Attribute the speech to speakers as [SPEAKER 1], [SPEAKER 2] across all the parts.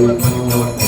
[SPEAKER 1] Gracias.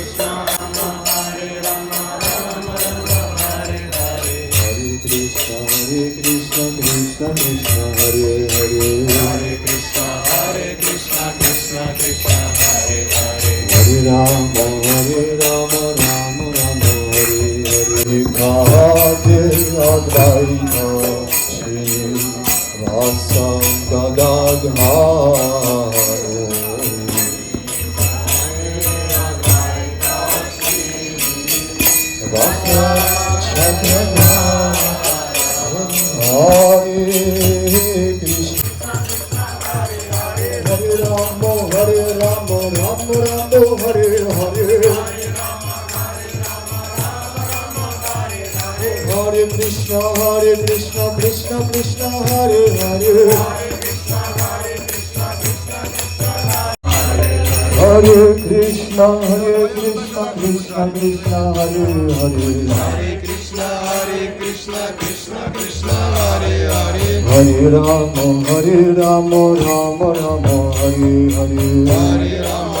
[SPEAKER 1] হরে হরে হরে কৃষ্ণ হরে কৃষ্ণ কৃষ্ণ কৃষ্ণ হরে হরে হরে কৃষ্ণ হরে কৃষ্ণ কৃষ্ণ কৃষ্ণ হরে হরে Hare Rama, Hare Rama, Rama Rama, Hare Hare. Hare Rama.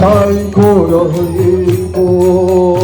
[SPEAKER 1] 太过于难过。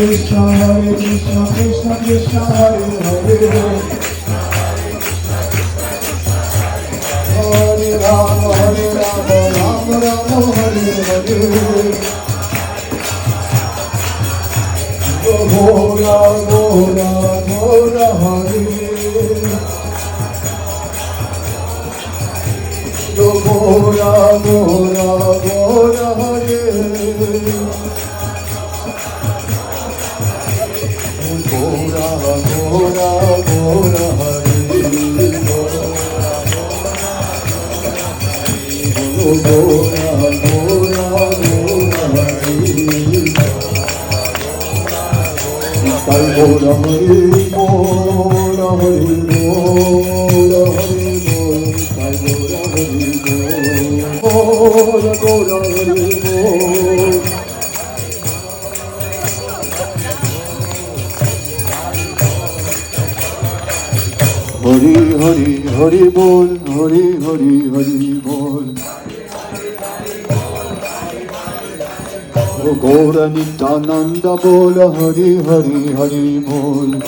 [SPEAKER 1] কৃষ্ণ হরে কৃষ্ণ কৃষ্ণ কৃষ্ণ হরে হরে হরে রাম হরে রাম রাম রাম হরে হরে ভোলা ভোলা ভোলা হরে ভোলা ভোলা ভোলা হরে হরি হরি হরি বল হরি হরি হরি বল गौर नित्यानंद बोल हरि हरि हरि बोल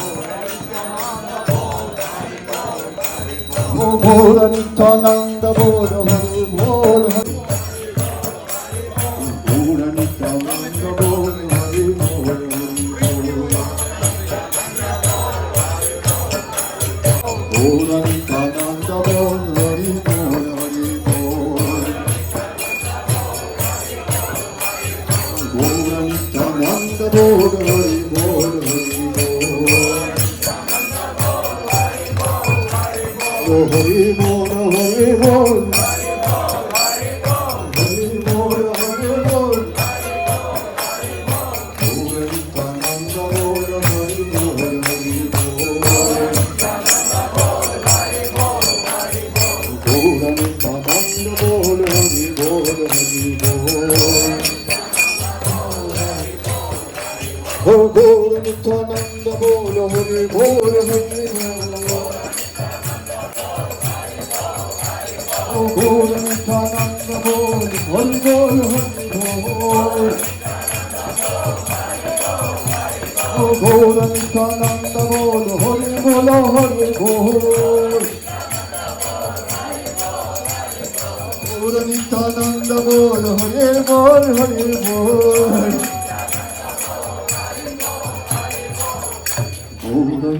[SPEAKER 1] गौर नित्यानंद बोल हरि बोल ভোর হইলে ভোর নিত্যানন্দ ভোর হল ভোর হল ভোর ভোর নিত্যানন্দ ভোর হরি বল হরি ভোর ভোর নিত্যানন্দ ভোর হরি বল হরি ভোর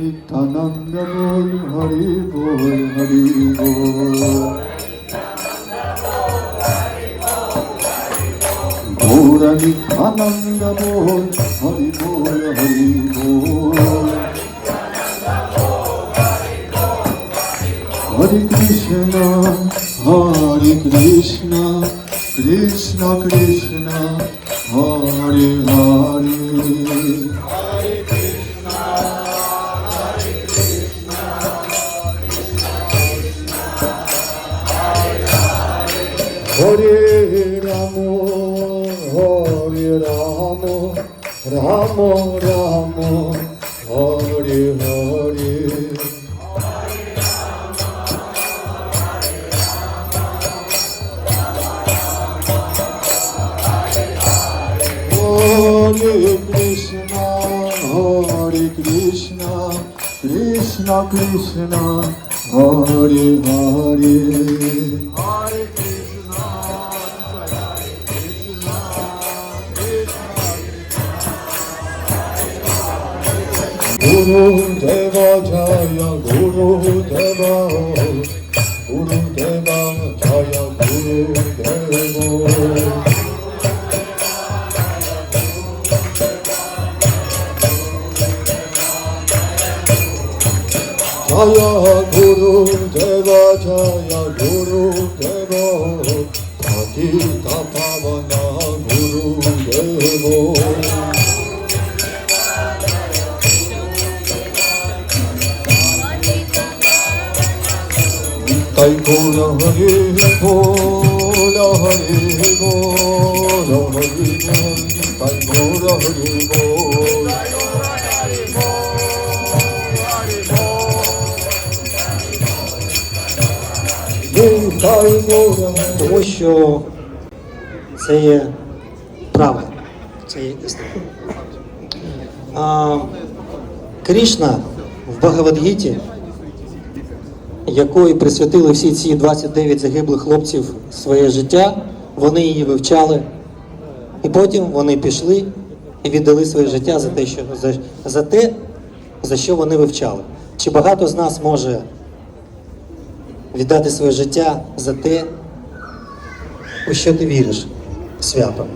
[SPEAKER 1] নিত্যানন্দ বল হরি বল হরি বল গৌরা নিত্যানন্দ বল হরি বল হরি বল হরে কৃষ্ণ হরে কৃষ্ণ কৃষ্ণ কৃষ্ণ হরে হরে হরে রাম হরে রাম রাম রাম হরে হরে Hare Krishna, Hare Krishna, Krishna Krishna, Hare Hare. Hare গুরু দেবা জয় গুরু দেবা গুরু দেবা জয় গুরু দেব জয় গুরু দেবা জয় গুরু দেব কাকি কথা বনা গুরু দেব Hare Gola Hare Gola Hare Gola Hare
[SPEAKER 2] Hare Тому що це є правильно, це є істина. А Кришна в Бхагавадгіті якої присвятили всі ці 29 загиблих хлопців своє життя, вони її вивчали, і потім вони пішли і віддали своє життя за те, що за, за те, за що вони вивчали. Чи багато з нас може віддати своє життя за те, у що ти віриш свято?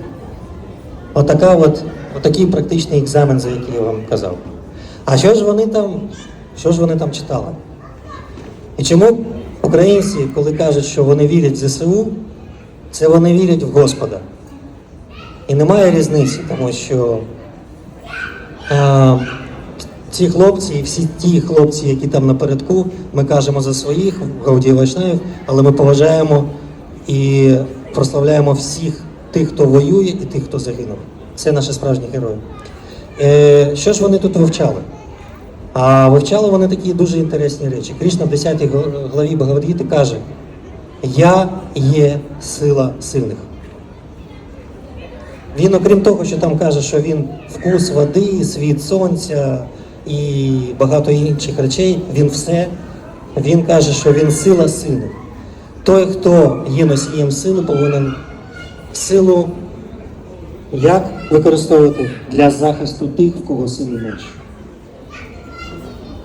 [SPEAKER 2] Отака от, отакий практичний екзамен, за який я вам казав. А що ж вони там, що ж вони там читали? І чому українці, коли кажуть, що вони вірять в ЗСУ, це вони вірять в Господа. І немає різниці, тому що а, ці хлопці і всі ті хлопці, які там напередку, ми кажемо за своїх Гаудій Вайшнаїв, але ми поважаємо і прославляємо всіх тих, хто воює, і тих, хто загинув. Це наші справжні герої. Е, Що ж вони тут вивчали? А вивчали вони такі дуже інтересні речі. Крішна в 10 главі Багавадгіти каже: Я є сила сильних. Він, окрім того, що там каже, що він вкус води, світ сонця і багато інших речей, він все. Він каже, що він сила сильних. Той, хто є носієм сили, повинен силу як використовувати для захисту тих, в кого сили менше.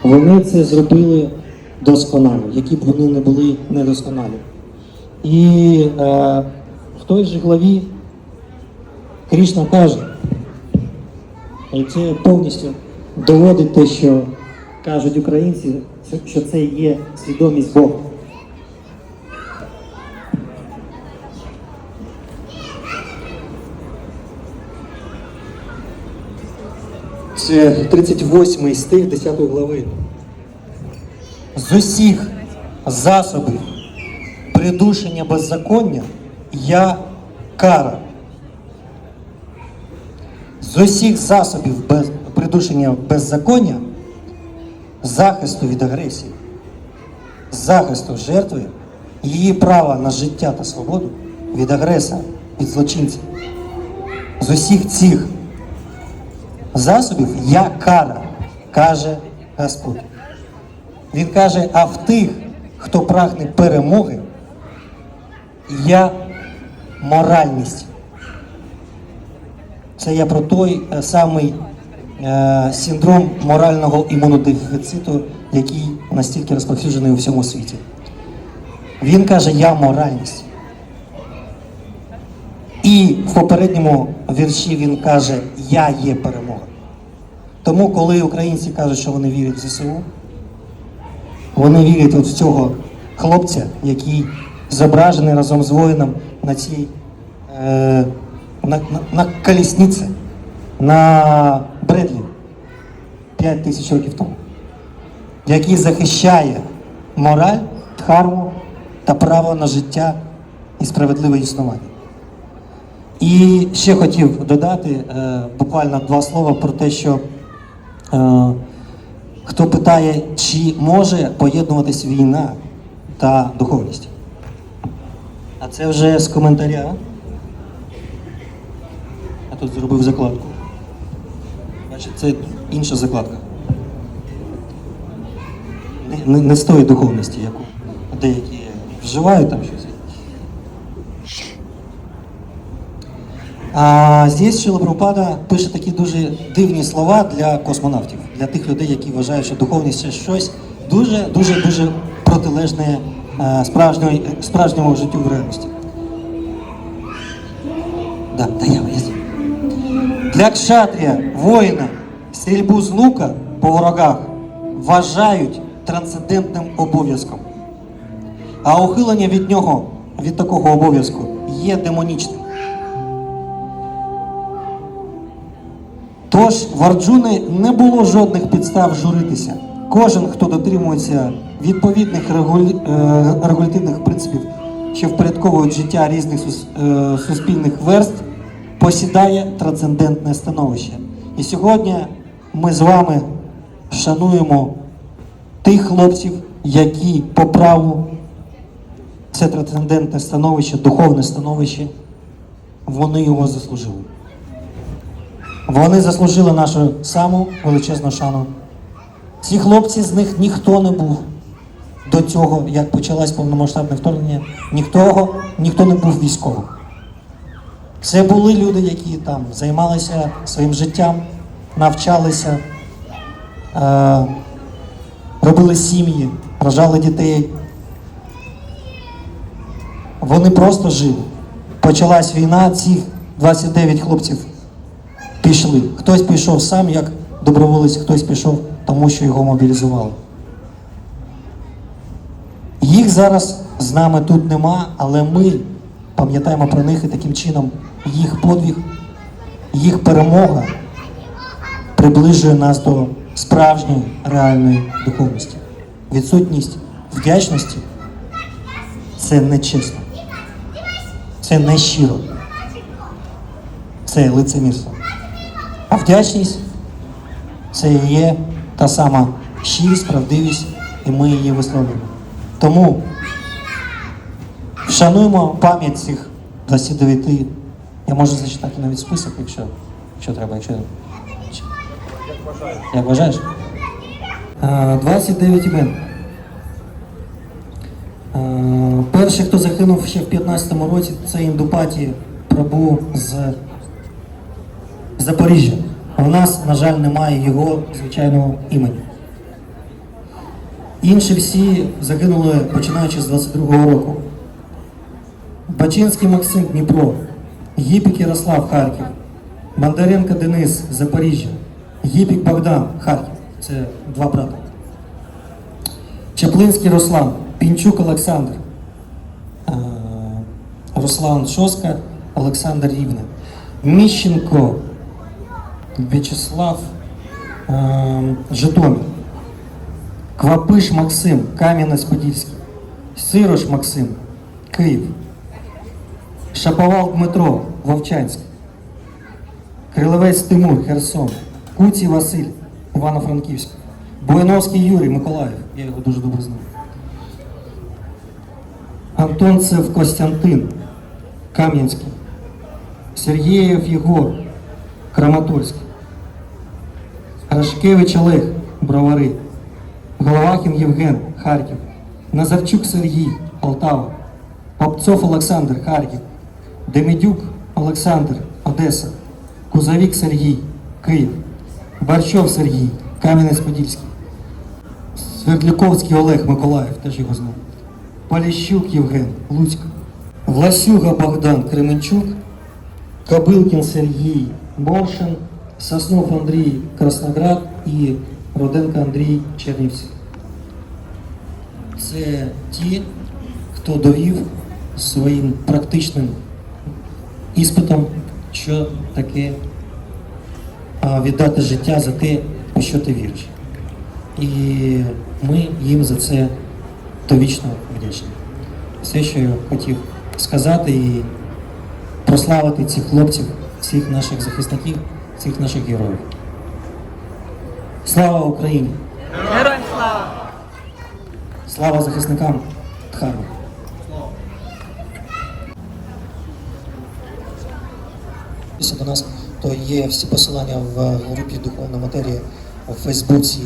[SPEAKER 2] Вони це зробили досконало, які б вони не були недосконалі. І е, в той же главі Крішна каже, і це повністю доводить те, що кажуть українці, що це є свідомість Бога. 38 стих 10 глави. З усіх засобів придушення беззаконня я кара. З усіх засобів без, придушення беззаконня, захисту від агресії, захисту жертви, її права на життя та свободу від агресора, від злочинців. З усіх цих засобів, я кара, каже Господь. Він каже: а в тих, хто прагне перемоги, я моральність. Це я про той е, самий е, синдром морального імунодефіциту, який настільки розповсюджений у всьому світі. Він каже, я моральність. І в попередньому вірші він каже, я є перемога. Тому, коли українці кажуть, що вони вірять в ЗСУ, вони вірять от в цього хлопця, який зображений разом з воїном на цій е, на, на, на колісниці, на Бредлі 5 тисяч років тому, який захищає мораль, тхарму та право на життя і справедливе існування. І ще хотів додати е, буквально два слова про те, що е, хто питає, чи може поєднуватись війна та духовність. А це вже з коментаря. Я тут зробив закладку. Бачите, це інша закладка. Не, не, не з тої духовності, яку деякі вживають там щось. А здесь Шила Прабхупада пише такі дуже дивні слова для космонавтів, для тих людей, які вважають, що духовність це щось дуже дуже дуже протилежне е, справжньої справжньому життю в реальності. Да, да я Для кшатрія, воїна, стрільбу з лука по ворогах вважають трансцендентним обов'язком. А ухилення від нього, від такого обов'язку, є демонічним. Тож в Арджуни не було жодних підстав журитися. Кожен, хто дотримується відповідних регуль... Е, регулятивних принципів, що впорядковують життя різних сус... Е, суспільних верств, посідає трансцендентне становище. І сьогодні ми з вами шануємо тих хлопців, які по праву це трансцендентне становище, духовне становище, вони його заслужили. Вони заслужили нашу саму величезну шану. Ці хлопці з них ніхто не був до цього, як почалось повномасштабне вторгнення, ніхто, ніхто не був військовим. Це були люди, які там займалися своїм життям, навчалися, е, робили сім'ї, рожали дітей. Вони просто жили. Почалась війна, цих 29 хлопців пішли. Хтось пішов сам, як доброволець, хтось пішов, тому що його мобілізували. Їх зараз з нами тут нема, але ми пам'ятаємо про них і таким чином їх подвиг, їх перемога приближує нас до справжньої реальної духовності. Відсутність вдячності це нечесно, це нещиро, це лицемірство. А вдячність це є та сама щирість, правдивість, і ми її висловлюємо. Тому вшануємо пам'ять цих 29. Я можу зачитати навіть список, якщо якщо треба, якщо. Як Як вважаєш? 29 е, імен. Е, перший, хто загинув ще в 2015 році, це індупаті Прабу з. Запоріжжя. У нас, на жаль, немає його звичайного імені. Інші всі загинули починаючи з 22-го року. Бачинський Максим Дніпро, Гіпік Ярослав Харків, Бондаренко Денис Запоріжжя, Гіпік Богдан Харків. Це два брата. Чаплинський Руслан, Пінчук Олександр, Руслан Шоска, Олександр Рівне. Міщенко В'ячеслав е, Житомир, Квапиш Максим, Кам'янець-Подільський, Сирош Максим, Київ, Шаповал Дмитро, Вовчанськ, Криловець Тимур, Херсон, Куці Василь, Івано-Франківськ, Буйновський Юрій Миколаїв, я його дуже добре знаю. Антонцев Костянтин, Кам'янський, Сергієв Єгор. Краматорськ, Рашкевич Олег, Бровари, Головахін Євген, Харків, Назарчук Сергій, Полтава, Попцов Олександр, Харків, Демидюк Олександр, Одеса, Кузовік Сергій, Київ, Барчов Сергій, Кам'янець-Подільський, Свердлюковський Олег Миколаїв, теж його знав, Поліщук Євген, Луцьк, Власюга Богдан Кременчук, Кобилкін Сергій. Болшин, Соснов Андрій Красноград і Роденко Андрій Чернівці. Це ті, хто довів своїм практичним іспитом, що таке віддати життя за те, у що ти віриш. І ми їм за це довічно вдячні. Все, що я хотів сказати і прославити цих хлопців всіх наших захисників, всіх наших героїв. Слава Україні!
[SPEAKER 3] Героям слава!
[SPEAKER 2] Слава захисникам Тхару! Після до нас, то є всі посилання в групі Духовна Матерія в Фейсбуці,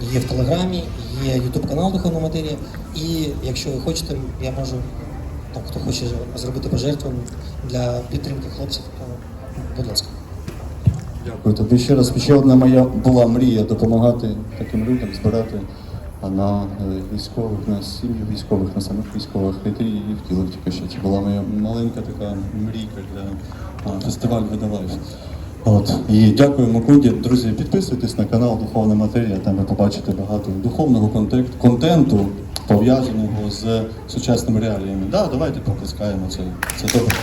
[SPEAKER 2] є в Телеграмі, є Ютуб канал Духовна Матерія. І якщо ви хочете, я можу, там, хто хоче зробити пожертву, для підтримки хлопців, ну, будь ласка.
[SPEAKER 4] Дякую. Тобі ще раз ще одна моя була мрія допомагати таким людям збирати на е, військових, на сім'ї військових, на самих військових. І ти її втілив тільки що. Це була моя маленька така мрійка для фестивалю Видалайф. От і дякую Микуді. Друзі, підписуйтесь на канал Духовна Матерія. Там ви побачите багато духовного контенту, контенту пов'язаного з сучасними реаліями. Да, давайте пропускаємо це. Це добре.